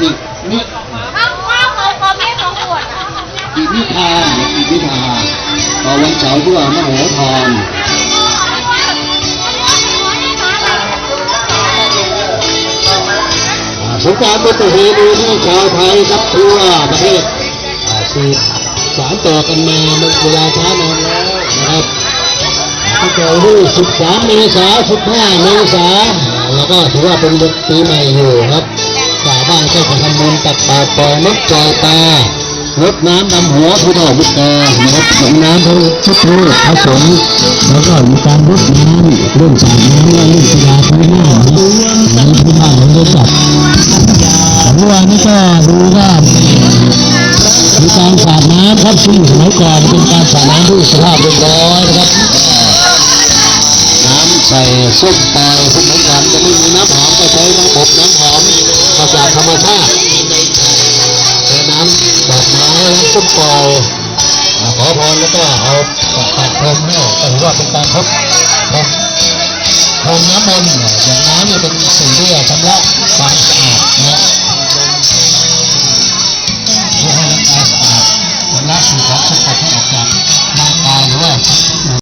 อีกนิดข้าวข้าวเขาเขาไม่สองขวดอะอีกนิทาอีกนิทาต่อวันเสาร์ที่ว่ามโหธรอ่าสงการเป็นประเพณีที่ชาวไทยครับทั่วประเทศอาสืบสานต่อกันมาเวลาช้านานแล้วนะครับตั้งแต่วันที่13เมษายน15เมษายนแล้วก็ถือว่าเป็นปีใหม่อยู่ครับ ชาวบ้านก็จะทำบุญตักบาตรปล่อยนกปล่อยปลารดน้ำดำหัวผู้เฒ่าผู้แก่นะครับส่งน้ำพระพุทธรูปพระสงฆ์แล้วก็มีการรดน้ำเรื่องสาดน้ำและเรื่องกีฬาพื้นหน้านะครับในพื้บ้านของบริษัทแต่เมื่อวานนี้ก็ดูว่ามีการสาดน้ำครับซึ่งสมัยก่อนเป็นการสาดน้ำที่สภาพเรียบร้อยนะครับน้ำใส่ส้มปล่อยสมัยก่อนจะไม่น้ำหอมก็ใช้ระบบน้ำหอมมา จากธรรมชาติแต่น้ำดอกไม้น้ำส้มปล่อยอ่าขอพรแล้วก็เอาปากพรมให้ก็ถือว่าเป็นการทดทดทดน้ำมนต์อย่างน้ำเนี่ยเป็นสิ่งที่ทำแล้วามสะอาดนะ